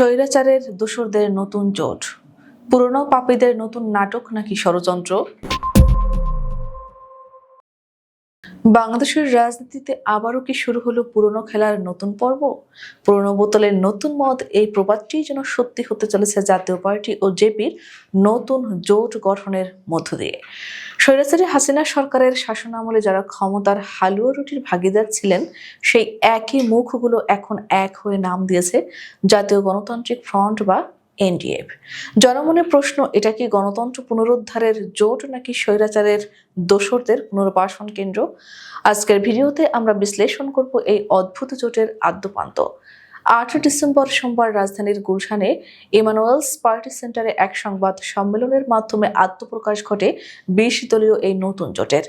স্বৈরাচারের দোসরদের নতুন জোট। পুরনো পাপীদের নতুন নাটক নাকি ষড়যন্ত্র? বাংলাদেশের রাজনীতিতে আবারও কি শুরু হলো পুরনো খেলার নতুন পর্ব? পুরনো বোতলের নতুন মত, এই প্রবাদটি যেন সত্যি হতে চলেছে জাতীয় পার্টি ও জেপির নতুন জোট গঠনের মধ্য দিয়ে। স্বৈরাচারী হাসিনা সরকারের শাসনামলে যারা ক্ষমতার হালুয়া রুটির ভাগিদার ছিলেন, সেই একই মুখগুলো এখন এক হয়ে নাম দিয়েছে জাতীয় গণতান্ত্রিক ফ্রন্ট বা এনডিএফ। জনমনে প্রশ্ন, এটা কি গণতন্ত্র পুনরুদ্ধারের জোট নাকি স্বৈরাচারের দোসরদের পুনর্বাসন কেন্দ্র? আজকের ভিডিওতে আমরা বিশ্লেষণ করব এই অদ্ভুত জোটের আদ্যপান্ত। আট ডিসেম্বর সোমবার রাজধানীর গুলশানে ইমানুয়েলস পার্টি সেন্টারে এক সংবাদ সম্মেলনের মাধ্যমে আত্মপ্রকাশ ঘটে বিশ দলীয় এই নতুন জোটের।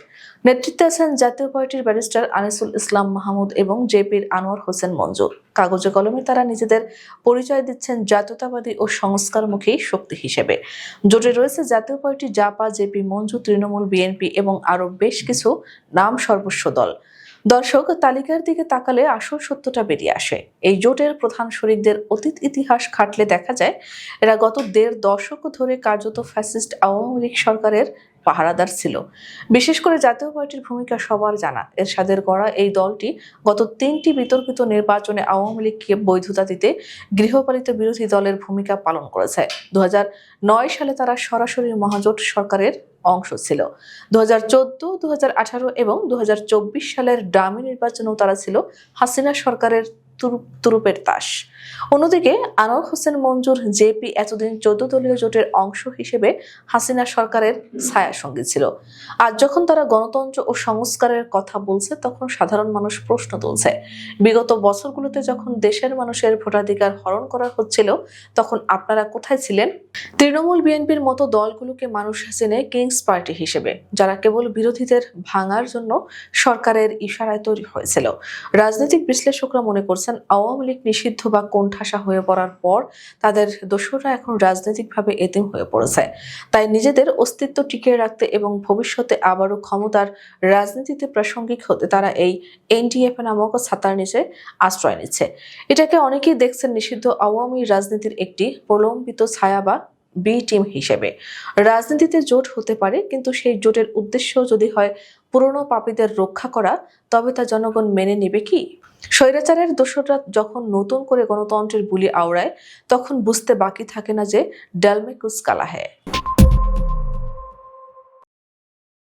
নেতৃত্বে আছেন জাতীয় পার্টির ব্যারিস্টার আনিসুল ইসলাম মাহমুদ এবং জেপির আনোয়ার হোসেন মঞ্জুর। কাগজে কলমে তারা নিজেদের পরিচয় দিচ্ছেন জাতীয়তাবাদী ও সংস্কারমুখী শক্তি হিসেবে। জোটে রয়েছে Jatiya party Japa, JP, Manju, Trinamool, BNP এবং আরও বেশ কিছু নাম সর্বস্ব দল। দর্শক, তালিকার দিকে তাকালে আসল সত্যটা বেরিয়ে আসে। এই জোটের প্রধান শরিকদের অতীত ইতিহাস খাটলে দেখা যায়, এরা গত দেড় দশক ধরে কার্যত ফ্যাসিস্ট আওয়ামী লীগ সরকারের পাহারাদার ছিল। বিশেষ করে জাতীয় পার্টির ভূমিকা সবার জানা। এরশাদের গড়া এই দলটি গত তিনটি বিতর্কিত নির্বাচনে আওয়ামী লীগকে বৈধতা দিতে গৃহপালিত বিরোধী দলের ভূমিকা পালন করেছে। দু সালে তারা সরাসরি মহাজোট সরকারের অংশ ছিল। দু হাজার এবং দু সালের ডামি নির্বাচনেও তারা ছিল হাসিনা সরকারের তুরুপের তাস। অন্যদিকে আনোয়ার হোসেন মঞ্জুর জেপি এতদিন চোদ্দ দলীয় জোটের অংশ হিসেবে হাসিনা সরকারের ছায়া সঙ্গী ছিল। আজ যখন তারা গণতন্ত্র ও সংস্কারের কথা বলছে, তখন সাধারণ মানুষ প্রশ্ন তুলছে। বিগত বছরগুলোতে যখন দেশের মানুষের ভোটাধিকার হরণ করা হচ্ছিল, তখন আপনারা কোথায় ছিলেন? তৃণমূল বিএনপির মতো দলগুলোকে মানুষ চেনে কিংস পার্টি হিসেবে, যারা কেবল বিরোধীদের ভাঙার জন্য সরকারের ইশারায় তৈরি হয়েছিল। রাজনৈতিক বিশ্লেষকরা মনে করছেন আওয়ামী লীগ নিষিদ্ধ বা কোণঠাসা হয়ে পড়ার পর তাদের দোসররা এখন রাজনৈতিকভাবে এতিম হয়ে পড়েছে। তাই নিজেদের অস্তিত্ব টিকিয়ে রাখতে এবং ভবিষ্যতে আবারও ক্ষমতার রাজনীতিতে প্রাসঙ্গিক হতে তারা এই এনডিএফ নামক ছাতার নিচে আশ্রয় নিচ্ছে। এটাকে অনেকেই দেখছেন নিষিদ্ধ আওয়ামী রাজনীতির একটি প্রলম্বিত ছায়া বা বি টিম হিসেবে। রাজনীতিতে জোট হতে পারে, কিন্তু সেই জোটের উদ্দেশ্য যদি হয় পুরনো পাপীদের রক্ষা করা, তবে তা জনগণ মেনে নেবে কি? স্বৈরাচারের দোষরা যখন নতুন করে গণতন্ত্রের বুলি আওড়ায়, তখন বুঝতে বাকি থাকে না যে ডালমেকুস কালা হ্যায়